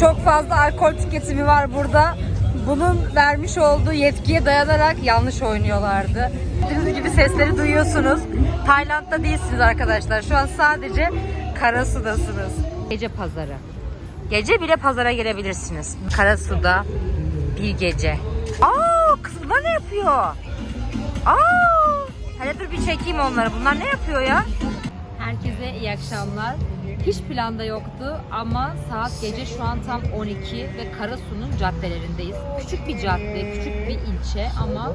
Çok fazla alkol tüketimi var burada. Bunun vermiş olduğu yetkiye dayanarak yanlış oynuyorlardı. Dediğiniz gibi sesleri duyuyorsunuz. Tayland'da değilsiniz arkadaşlar. Şu an sadece Karasu'dasınız. Gece pazarı. Gece bile pazara gelebilirsiniz. Karasu'da bir gece. Aa kız bunlar ne yapıyor? Aa! Hele dur bir çekeyim onları. Bunlar ne yapıyor ya? Herkese iyi akşamlar. Hiç planda yoktu ama saat gece şu an tam 12 ve Karasu'nun caddelerindeyiz. Küçük bir cadde, küçük bir ilçe ama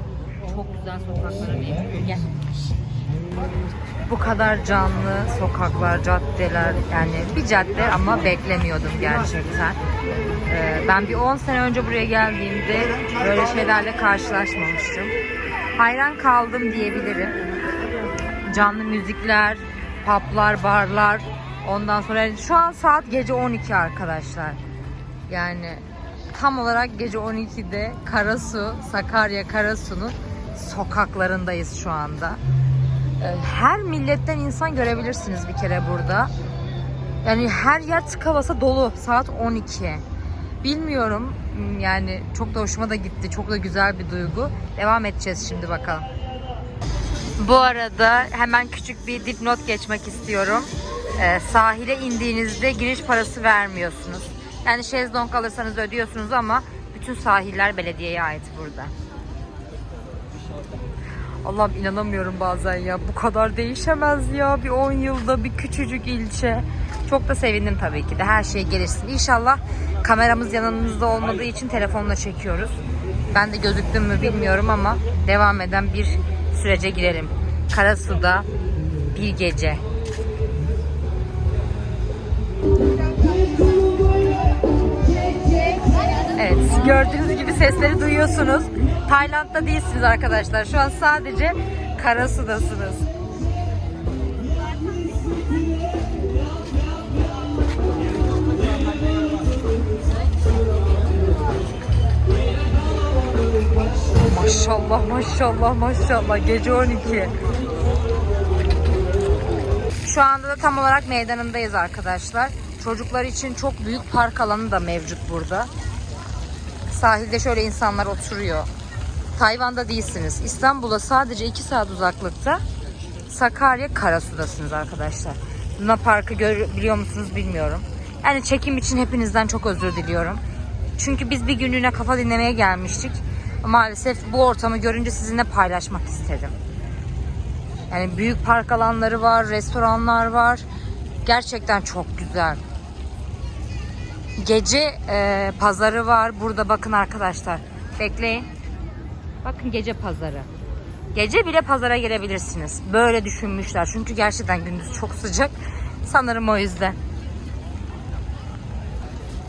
çok güzel sokaklara mevcut. Gel. Bu kadar canlı sokaklar, caddeler yani bir cadde ama beklemiyordum gerçekten. Ee, ben bir 10 sene önce buraya geldiğimde böyle şeylerle karşılaşmamıştım. Hayran kaldım diyebilirim. Canlı müzikler, publar, barlar. Ondan sonra yani şu an saat gece 12 arkadaşlar. Yani tam olarak gece 12'de Karasu, Sakarya Karasu'nun sokaklarındayız şu anda. Ee, Her milletten insan görebilirsiniz bir kere burada. Yani her yer tıka dolu. Saat 12. Bilmiyorum. Hmm, Yani çok da hoşuma da gitti. Çok da güzel bir duygu. Devam edeceğiz şimdi bakalım. Bu arada hemen küçük bir dipnot geçmek istiyorum. Ee, sahile indiğinizde giriş parası vermiyorsunuz. Yani şezlong alırsanız ödüyorsunuz ama bütün sahiller belediyeye ait burada. Allah'ım inanamıyorum bazen ya. Bu kadar değişemez ya. Bir 10 yılda bir küçücük ilçe. Çok da sevindim tabii ki de. Her şey gelirsin. İnşallah kameramız yanımızda olmadığı için telefonla çekiyoruz. Ben de gözüktüm mü bilmiyorum ama devam eden bir sürece girelim. Karasu'da bir gece. Gördüğünüz gibi sesleri duyuyorsunuz. Tayland'da değilsiniz arkadaşlar. Şu an sadece Karasu'dasınız. Maşallah maşallah maşallah gece 12. Şu anda da tam olarak meydanındayız arkadaşlar. Çocuklar için çok büyük park alanı da mevcut burada. Sahilde şöyle insanlar oturuyor. Tayvan'da değilsiniz. İstanbul'a sadece 2 saat uzaklıkta Sakarya Karasu'dasınız arkadaşlar. Luna Park'ı görebiliyor musunuz bilmiyorum. Yani çekim için hepinizden çok özür diliyorum. Çünkü biz bir günlüğüne kafa dinlemeye gelmiştik. Maalesef bu ortamı görünce sizinle paylaşmak istedim. Yani büyük park alanları var, restoranlar var. Gerçekten çok güzel. Gece e, pazarı var. Burada bakın arkadaşlar. Bekleyin. Bakın gece pazarı. Gece bile pazara girebilirsiniz. Böyle düşünmüşler. Çünkü gerçekten gündüz çok sıcak. Sanırım o yüzden.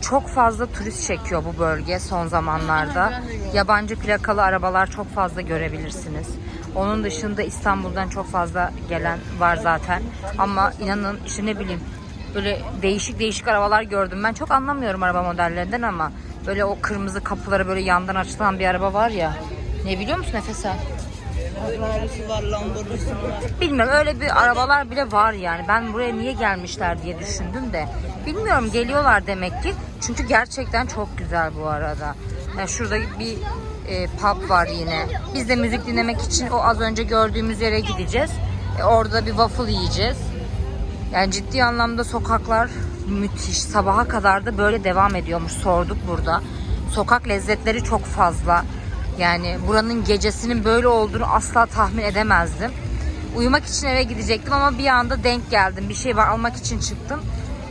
Çok fazla turist çekiyor bu bölge son zamanlarda. Yabancı plakalı arabalar çok fazla görebilirsiniz. Onun dışında İstanbul'dan çok fazla gelen var zaten. Ama inanın işte ne bileyim böyle değişik değişik arabalar gördüm. Ben çok anlamıyorum araba modellerinden ama böyle o kırmızı kapıları böyle yandan açılan bir araba var ya. Ne biliyor musun? Ferrari'si var, Lamborghini'si var. Bilmiyorum öyle bir arabalar bile var yani. Ben buraya niye gelmişler diye düşündüm de. Bilmiyorum geliyorlar demek ki. Çünkü gerçekten çok güzel bu arada. Yani şurada bir e, pub var yine. Biz de müzik dinlemek için o az önce gördüğümüz yere gideceğiz. E, orada bir waffle yiyeceğiz. Yani ciddi anlamda sokaklar müthiş. Sabaha kadar da böyle devam ediyormuş. Sorduk burada. Sokak lezzetleri çok fazla. Yani buranın gecesinin böyle olduğunu asla tahmin edemezdim. Uyumak için eve gidecektim ama bir anda denk geldim. Bir şey almak için çıktım.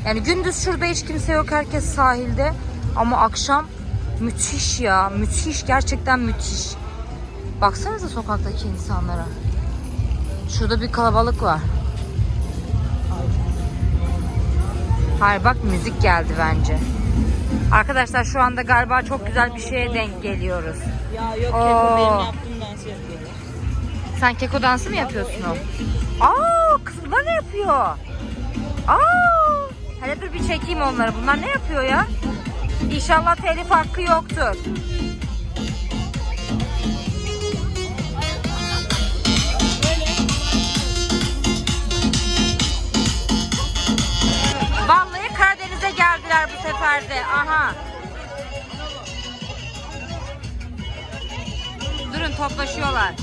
Yani gündüz şurada hiç kimse yok. Herkes sahilde. Ama akşam müthiş ya. Müthiş. Gerçekten müthiş. Baksanıza sokaktaki insanlara. Şurada bir kalabalık var. Hayır bak müzik geldi bence. Arkadaşlar şu anda galiba çok güzel bir şeye denk geliyoruz. Ya yok Oo. Keko benim yaptığım dansı yapıyorlar. Sen keko dansı mı yapıyorsun o? Aa kız bunlar ne yapıyor? Aa hele dur bir çekeyim onları. Bunlar ne yapıyor ya? İnşallah telif hakkı yoktur. De. Aha. Durun toplaşıyorlar.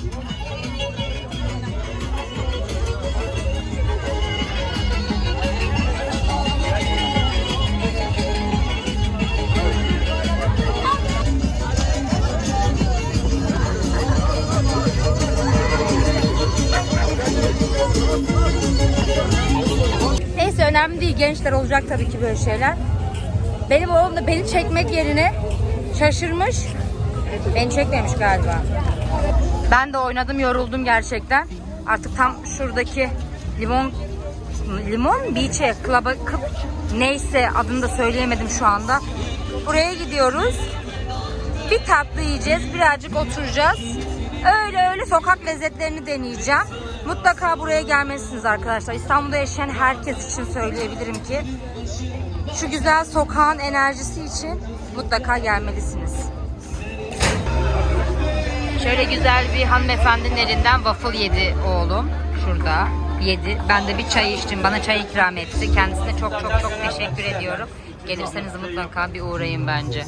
Neyse önemli değil. Gençler olacak tabii ki böyle şeyler. Benim oğlum da beni çekmek yerine şaşırmış. Beni çekmemiş galiba. Ben de oynadım, yoruldum gerçekten. Artık tam şuradaki limon limon beach'e, club'a, club- neyse adını da söyleyemedim şu anda. Buraya gidiyoruz. Bir tatlı yiyeceğiz, birazcık oturacağız. Öyle öyle sokak lezzetlerini deneyeceğim. Mutlaka buraya gelmelisiniz arkadaşlar. İstanbul'da yaşayan herkes için söyleyebilirim ki şu güzel sokağın enerjisi için mutlaka gelmelisiniz. Şöyle güzel bir hanımefendinin elinden waffle yedi oğlum. Şurada yedi. Ben de bir çay içtim. Bana çay ikram etti. Kendisine çok çok çok teşekkür ediyorum. Gelirseniz mutlaka bir uğrayın bence.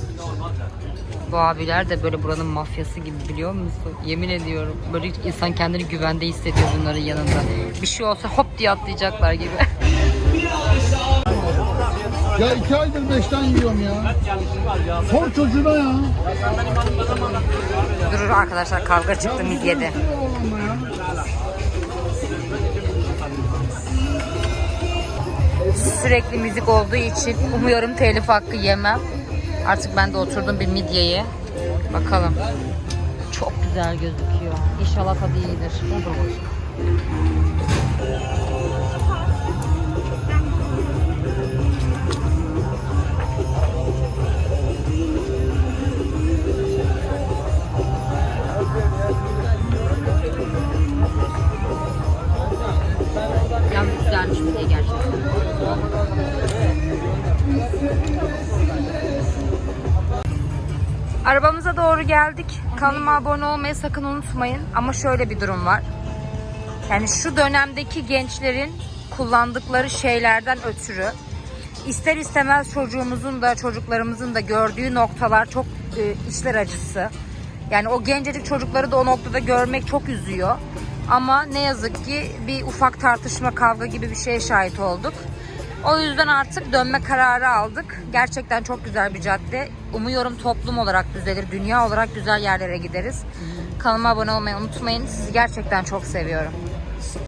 Bu abiler de böyle buranın mafyası gibi biliyor musun? Yemin ediyorum. Böyle insan kendini güvende hissediyor bunların yanında. Bir şey olsa hop diye atlayacaklar gibi. Ya iki aydır beşten yiyorum ya. Sor çocuğuna ya. Durur arkadaşlar kavga çıktı midyede. Sürekli müzik olduğu için umuyorum telif hakkı yemem. Artık ben de oturdum bir midyeye. Bakalım. Çok güzel gözüküyor. İnşallah tadı iyidir. Güzelmiş midye gerçekten. Arabamıza doğru geldik. Kanalıma abone olmayı sakın unutmayın. Ama şöyle bir durum var. Yani şu dönemdeki gençlerin kullandıkları şeylerden ötürü ister istemez çocuğumuzun da çocuklarımızın da gördüğü noktalar çok e, içler acısı. Yani o gencecik çocukları da o noktada görmek çok üzüyor. Ama ne yazık ki bir ufak tartışma kavga gibi bir şeye şahit olduk. O yüzden artık dönme kararı aldık. Gerçekten çok güzel bir cadde. Umuyorum toplum olarak düzelir, dünya olarak güzel yerlere gideriz. Kanalıma abone olmayı unutmayın. Sizi gerçekten çok seviyorum.